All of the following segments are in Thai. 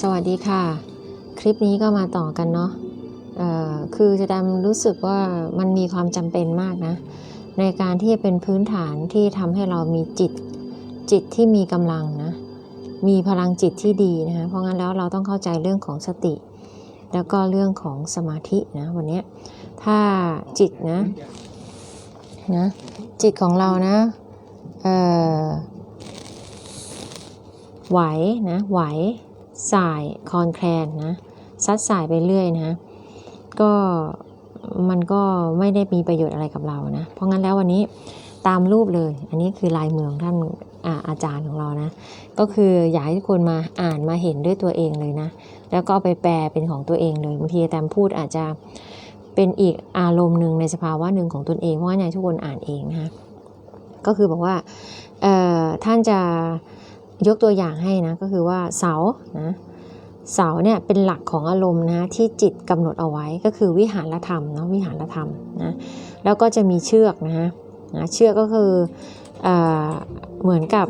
สวัสดีค่ะ คลิปนี้ก็มาต่อกันเนาะเอ่อคือจะดำรู้สึกว่ามันมีความจำเป็นมากนะ ในการที่จะเป็นพื้นฐานที่ทำให้เรามีจิตจิตที่มีกำลังนะ มีพลังจิตที่ดีนะคะเพราะงั้นแล้วเราต้องเข้าใจเรื่องของสติ แล้วก็เรื่องของสมาธินะวันนี้ถ้าจิตนะนะจิตของเรานะไหวนะไหว สายคอนแคลนนะซัดสายไปเรื่อยนะก็มันก็ไม่ได้มีประโยชน์อะไรกับเรานะ เพราะงั้นแล้ววันนี้ตามรูปเลย อันนี้คือลายมือของท่านอาอาจารย์ของเรานะ ก็คืออยากให้ทุกคนมาอ่านมาเห็นด้วยตัวเองเลยนะ แล้วก็เอาไปแปลเป็นของตัวเองเลยบางทีอาจารย์พูดอาจจะเป็นอีกอารมณ์หนึ่งในสภาวะหนึ่งของตนเองเพราะงั้นอยากทุกคนอ่านเองนะคะก็คือบอกว่าท่านจะ ยกตัวอย่างให้นะก็คือว่าเสานะเสาเนี่ยเป็นหลักของอารมณ์นะที่จิตกำหนดเอาไว้ก็คือวิหารธรรมเนาะวิหารธรรมนะแล้วก็จะมีเชือกนะฮะนะเชือกก็คือเอเหมือนกับ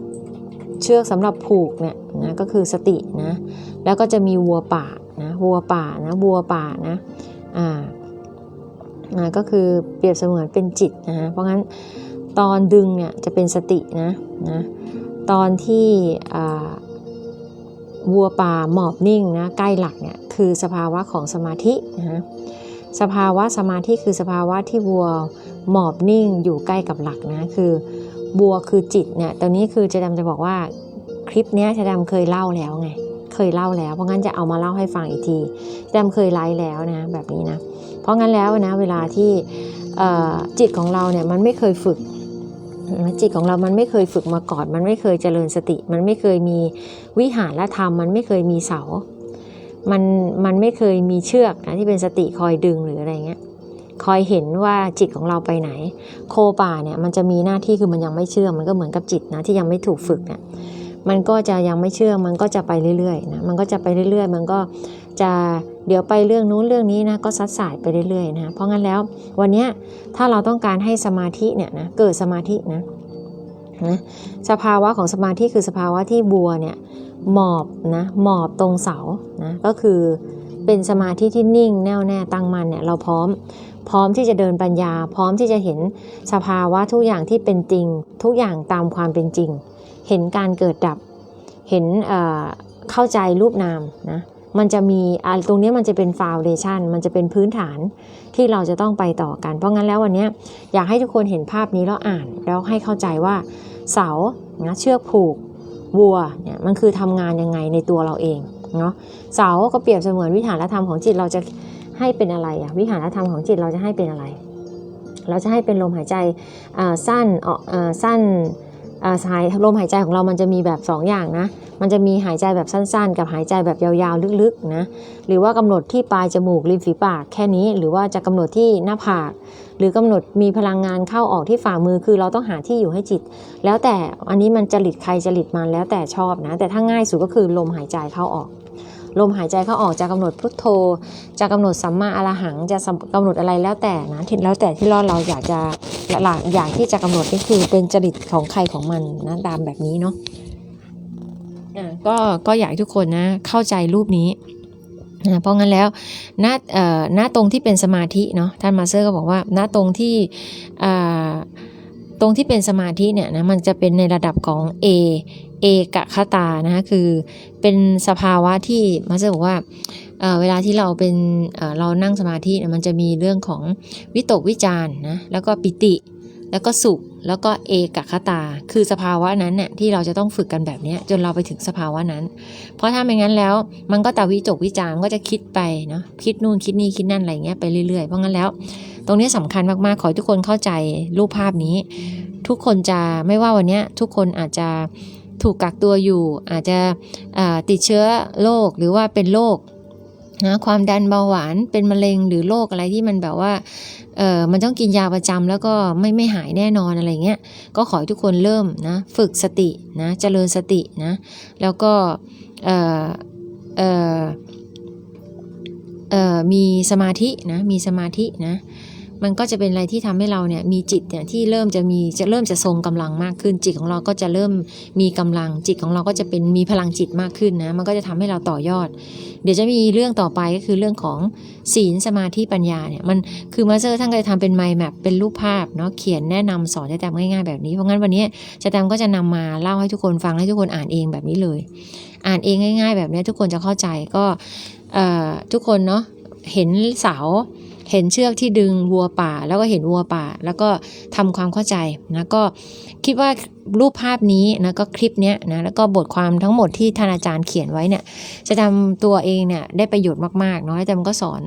เชือกสำหรับผูกเนี่ยนะก็คือสตินะแล้วก็จะมีวัวป่านะวัวป่านะวัวป่านะอ่าก็คือเปรียบเสมือนเป็นจิตนะฮะเพราะงั้นตอนดึงเนี่ยจะเป็นสตินะนะ ตอนที่วัวป่าหมอบนิ่งนะใกล้หลักเนี่ยคือสภาวะของสมาธินะสภาวะสมาธิคือสภาวะที่วัวหมอบนิ่งอยู่ใกล้กับหลักนะคือวัวคือจิตเนี่ยตอนนี้คือจะดำจะบอกว่าคลิปเนี้ยจะดำเคยเล่าแล้วไงเคยเล่าแล้ว เพราะงั้นจะเอามาเล่าให้ฟังอีกทีจะดำเคยไลฟ์แล้วนะแบบนี้นะเพราะงั้นแล้วนะเวลาที่จิตของเราเนี่ยมันไม่เคยฝึก จิตของเรามันไม่เคยฝึกมาก่อน มันไม่เคยเจริญสติ มันไม่เคยมีวิหารธรรม มันไม่เคยมีเสา มันมันไม่เคยมีเชือกนะที่เป็นสติคอยดึงหรืออะไรเงี้ย คอยเห็นว่าจิตของเราไปไหน โคป่าเนี่ยมันจะมีหน้าที่คือมันยังไม่เชื่อ มันก็เหมือนกับจิตนะที่ยังไม่ถูกฝึกเนี่ย มันก็จะยังไม่เชื่อ มันก็จะไปเรื่อยๆนะ มันก็จะไปเรื่อยๆ มันก็จะ เดี๋ยวไปเรื่องนู้นเรื่องนี้นะก็ซัดสายไปเรื่อยๆนะเพราะงั้นแล้ววันนี้ถ้าเราต้องการให้สมาธิเนี่ยนะเกิดสมาธินะนะสภาวะของสมาธิคือสภาวะที่บัวเนี่ยหมอบนะหมอบตรงเสานะก็คือเป็นสมาธิที่นิ่งแน่วแน่ตั้งมันเนี่ยเราพร้อมพร้อมที่จะเดินปัญญา พร้อมที่จะเห็นสภาวะทุกอย่างที่เป็นจริง ทุกอย่างตามความเป็นจริง เห็นการเกิดดับ เห็นเข้าใจรูปนามนะ มันจะมีตรงนี้มันจะเป็นฟาวเดชันมันจะเป็นพื้นฐานที่เราจะต้องไปต่อกัน เพราะงั้นแล้ววันนี้อยากให้ทุกคนเห็นภาพนี้แล้วอ่าน แล้วให้เข้าใจว่าเสานะเชือกผูกวัวเนี่ยมันคือทำงานยังไงในตัวเราเองเนาะเสาก็เปรียบเสมือนวิหารธรรมของจิตเราจะให้เป็นอะไรอะวิหารธรรมของจิตเราจะให้เป็นอะไร เราจะให้เป็นลมหายใจอ่าสั้นออกอ่าสั้น อ่าหายลมหายใจของเรามันจะมีแบบ 2 อย่างนะ มันจะมีหายใจแบบสั้นๆ กับหายใจแบบยาวๆ ลึกๆ นะ หรือว่ากำหนดที่ปลายจมูกริมฝีปากแค่นี้ หรือว่าจะกำหนดที่หน้าผาก หรือกำหนดมีพลังงานเข้าออกที่ฝ่ามือ คือเราต้องหาที่อยู่ให้จิต แล้วแต่อันนี้มันจริตใครจริตมันแล้วแต่ชอบนะ แต่ถ้าง่ายสุดก็คือลมหายใจเข้าออก ลมหายใจเข้าออกจะกำหนดพุทโธ จะกำหนดสัมมาอรหัง จะกำหนดอะไรแล้วแต่นะที่แล้วแต่ที่เราเราอยากจะหลักอยากที่จะกำหนดนี่คือเป็นจริตของใครของมันนะตามแบบนี้เนาะอ่าก็ก็อยากทุกคนนะเข้าใจรูปนี้นะเพราะงั้นแล้วหน้าเอ่อหน้าตรงที่เป็นสมาธิเนาะท่านมาเตอร์ก็บอกว่าหน้าตรงที่อ่าตรงที่เป็นสมาธิเนี่ยนะมันจะเป็นในระดับของ A เอกคตานะคะคือเป็นสภาวะที่มาสเตอร์บอกว่าเเวลาที่เราเป็นเเรานั่งสมาธิมันจะมีเรื่องของวิตกวิจารณ์นะแล้วก็ปิติ แล้วก็สุขแล้วก็เอกคตา คือสภาวะนั้นเนี่ยที่เราจะต้องฝึกกันแบบนี้จนเราไปถึงสภาวะนั้น เพราะถ้าไม่งั้นแล้ว มันก็ตาวิจกวิจาร์ก็จะคิดไปเนาะคิดนู่นคิดนี่คิดนั่นอะไรเงี้ยไปเรื่อยๆ เพราะงั้นแล้ว ตรงนี้สำคัญมากๆ ขอให้ทุกคนเข้าใจรูปภาพนี้ ทุกคนจะไม่ว่าวันเนี้ยทุกคนอาจจะ ถูกกักตัวอยู่ อาจจะติดเชื้อโรคหรือว่าเป็นโรคนะความดันเบาหวานเป็นมะเร็งหรือโรคอะไรที่มันแบบว่าเออมันต้องกินยาประจำแล้วก็ไม่ไม่หายแน่นอนอะไรเงี้ยก็ขอให้ทุกคนเริ่มนะฝึกสตินะเจริญสตินะแล้วก็เออเออเออมีสมาธินะมีสมาธินะ มันก็จะเป็นอะไรที่ทำให้เราเนี่ยมีจิตเนี่ยที่เริ่มจะมีจะเริ่มจะทรงกำลังมากขึ้น จิตของเราก็จะเริ่มมีกำลังจิตของเราก็จะเป็นมีพลังจิตมากขึ้นนะมันก็จะทำให้เราต่อยอด เดี๋ยวจะมีเรื่องต่อไปก็คือเรื่องของศีลสมาธิปัญญาเนี่ยมันคือมาสเตอร์ท่านก็จะทำเป็นไมล์แมปเป็นรูปภาพเนาะเขียนแนะนำสอนจะแตมง่ายๆแบบนี้เพราะงั้นวันนี้จะแตมก็จะนำมาเล่าให้ทุกคนฟังให้ทุกคนอ่านเองแบบนี้เลย อ่านเองง่าย ๆ แบบนี้ทุกคนจะเข้าใจก็เอ่อทุกคนเนาะเห็นเสา เห็นเชือกที่ดึงวัวป่า แล้วก็เห็นวัวป่า แล้วก็ทำความเข้าใจนะก็คิดว่ารูปภาพนี้นะก็คลิปเนี้ยนะแล้วก็บทความทั้งหมดที่ท่านอาจารย์เขียนไว้เนี่ยจะทำตัวเองเนี่ยได้ประโยชน์มากๆเนาะแล้วแต่มันก็สอน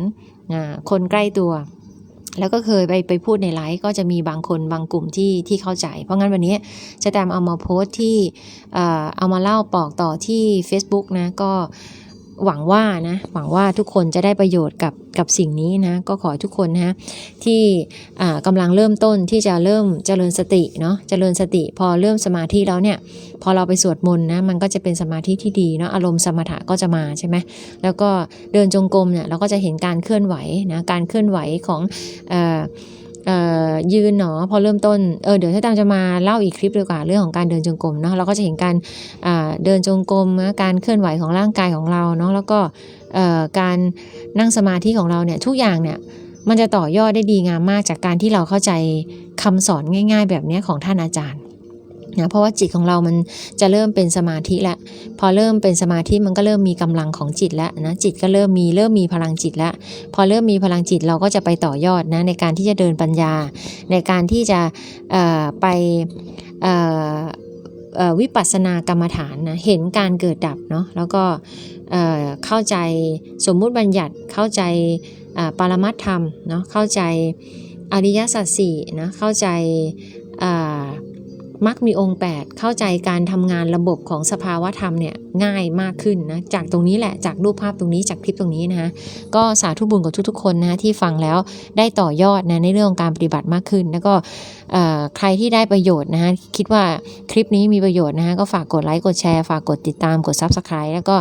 นะคนใกล้ตัวแล้วก็เคยไปไปพูดในไลฟ์ก็จะมีบางคนบางกลุ่มที่ที่เข้าใจ เพราะงั้นวันนี้จะตามเอามาโพสต์ที่เอ่อเอามาเล่าปอกต่อที่ Facebook นะก็ หวังว่านะ หวังว่าทุกคนจะได้ประโยชน์กับกับสิ่งนี้นะ ก็ขอทุกคนนะที่อ่ากำลังเริ่มต้นที่จะเริ่มเจริญสติเนาะเจริญสติ พอเริ่มสมาธิแล้วเนี่ยพอเราไปสวดมนต์นะมันก็จะเป็นสมาธิที่ดีเนาะอารมณ์สมถะก็จะมาใช่ไหมแล้วก็เดินจงกรมเนี่ยเราก็จะเห็นการเคลื่อนไหวนะการเคลื่อนไหวของอ ยืนเนาะพอเริ่มต้นเออเดี๋ยวถ้าตามจะมาเล่าอีกคลิปดีกว่าเรื่องของการเดินจงกรมเนาะเราก็จะเห็นการเดินจงกรมการเคลื่อนไหวของร่างกายของเราเนาะแล้วก็การนั่งสมาธิของเราเนี่ยทุกอย่างเนี่ยมันจะต่อยอดได้ดีงามมากจากการที่เราเข้าใจคำสอนง่าย ๆ แบบนี้ของท่านอาจารย์ นะเพราะว่าจิตของเรามันจะเริ่มเป็นสมาธิแล้วพอเริ่มเป็นสมาธิมันก็เริ่มมีกำลังของจิตแล้วนะจิตก็เริ่มมีเริ่มมีพลังจิตแล้วพอเริ่มมีพลังจิตเราก็จะไปต่อยอดนะในการที่จะเดินปัญญา ในการที่จะไปวิปัสสนากรรมฐานนะเห็นการเกิดดับเนาะแล้วก็เเข้าใจสมมุติบัญญัติเข้าใจอ่าปรมัตธรรมเนาะเข้าใจอริยสัจสี่นะเข้าใจ มักมีองค์ 8 เข้าใจการทำงานระบบของสภาวะธรรมเนี่ยง่ายมากขึ้นนะจากตรงนี้แหละจากรูปภาพตรงนี้จากคลิปตรงนี้นะคะก็สาธุบุญกับทุกๆคนนะที่ฟังแล้วได้ต่อยอดนะในเรื่องการปฏิบัติมากขึ้น แล้วก็ใครที่ได้ประโยชน์นะคะคิดว่าคลิปนี้มีประโยชน์นะคะก็ฝากกดไลค์กดแชร์ฝากกดติดตามกด Subscribe แล้วก็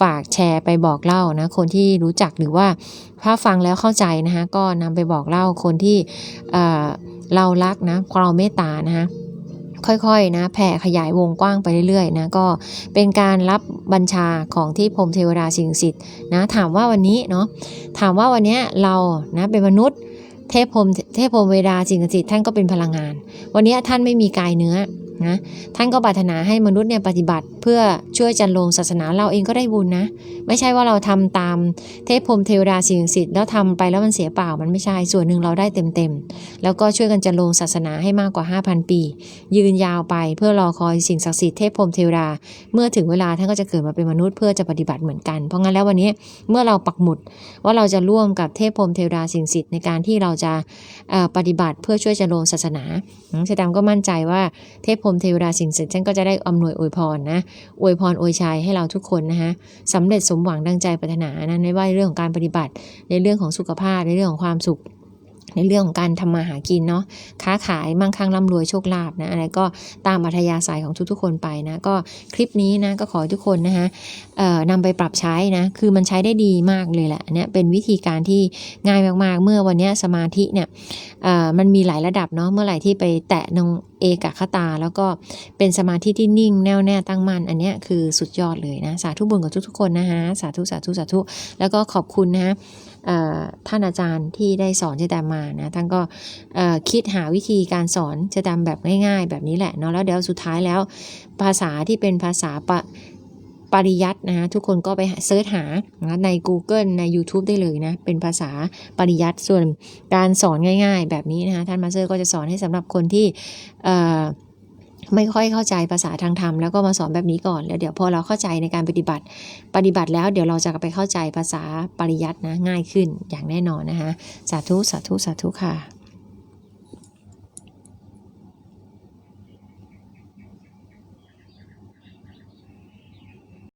ฝากแชร์ไปบอกเล่านะคนที่รู้จักหรือว่าถ้าฟังแล้วเข้าใจนะคะก็นำไปบอกเล่าคนที่เอ่อเรารักนะเราเมตตานะคะ ค่อยๆนะแผ่ขยายวงกว้างไปเรื่อยๆนะก็เป็นการรับบัญชาของที่พรมเทวดาสิงสิทธิ์นะถามว่าวันนี้เนาะถามว่าวันนี้เรานะเป็นมนุษย์เทพพรมเทพพรมเวดาสิงสิทธิ์ท่านก็เป็นพลังงาน วันนี้ท่านไม่มีกายเนื้อนะท่านก็ปรารถนาให้มนุษย์เนี่ยปฏิบัติ พื่อช่วยจันโลงศาสนาเราเองก็ได้บุญนะ ไม่ใช่ว่าเราทำตามเทพพรมเทวดาสิ่งศักดิ์สิทธิ์แล้วทำไปแล้วมันเสียเปล่ามันไม่ใช่ส่วนหนึ่งเราได้เต็มๆ แล้วก็ช่วยกันจันโลงศาสนาให้มากกว่า 5,000 ปี ยืนยาวไปเพื่อรอคอยสิ่งศักดิ์สิทธิ์เทพพรมเทวดา เมื่อถึงเวลาท่านก็จะเกิดมาเป็นมนุษย์เพื่อจะปฏิบัติเหมือนกันเพราะงั้นแล้ววันนี้เมื่อเราปักหมุดว่าเราจะร่วมกับเทพพรมเทวดาสิ่งศักดิ์สิทธิ์ในการที่เราจะปฏิบัติเพื่อช่วยจะลงศาสนาเชตามก็มั่นใจว่าเทพพรมเทวดาสิ่งศักดิ์สิทธิ์ท่านก็จะได้อำนวยอวยพรนะอวยพรอวยชัยให้เราทุกคนนะคะสำเร็จสมหวังดังใจปรารถนานะในว่าเรื่องของการปฏิบัติ ในเรื่องของสุขภาพในเรื่องของความสุข ในเรื่องของการทำมาหากินเนาะค้าขายมั่งคั่งร่ำรวยโชคลาภนะอะไรก็ตามอัธยาศัยของทุกๆคนไปนะก็คลิปนี้นะก็ขอให้ทุกคนนะคะเอ่อนำไปปรับใช้นะคือมันใช้ได้ดีมากเลยแหละเนี่ยเป็นวิธีการที่ง่ายมากๆ เมื่อวันนี้สมาธิเนี่ยมันมีหลายระดับเนาะเมื่อไหร่ที่ไปแตะนงเอกคตา แล้วก็เป็นสมาธิที่นิ่งแน่วแน่ตั้งมั่นอันเนี้ยคือสุดยอดเลยนะสาธุบุญกับทุกๆคนนะคะสาธุสาธุสาธุแล้วก็ขอบคุณนะ ท่านอาจารย์ที่ได้สอนเจแตมมานะท่านก็คิดหาวิธีการสอนเจแตมแบบง่าย ๆ แบบนี้แหละเนาะแล้วเดี๋ยวสุดท้ายแล้ว ภาษาที่เป็นภาษาปะปริยัตินะทุกคนก็ไปเซิร์ชหานะใน Google ใน YouTube ได้เลยนะ เป็นภาษาปริยัติส่วนการสอนง่าย ๆ แบบนี้นะคะท่านมาสเตอร์ก็จะสอนให้สำหรับคนที่ ไม่ค่อยเข้าใจภาษาทางธรรมแล้วก็มาสอนแบบนี้ก่อนแล้วเดี๋ยวพอเราเข้าใจในการปฏิบัติ ปฏิบัติแล้วเดี๋ยวเราจะไปเข้าใจภาษาปริยัตินะง่ายขึ้นอย่างแน่นอนนะคะสาธุสาธุสาธุค่ะ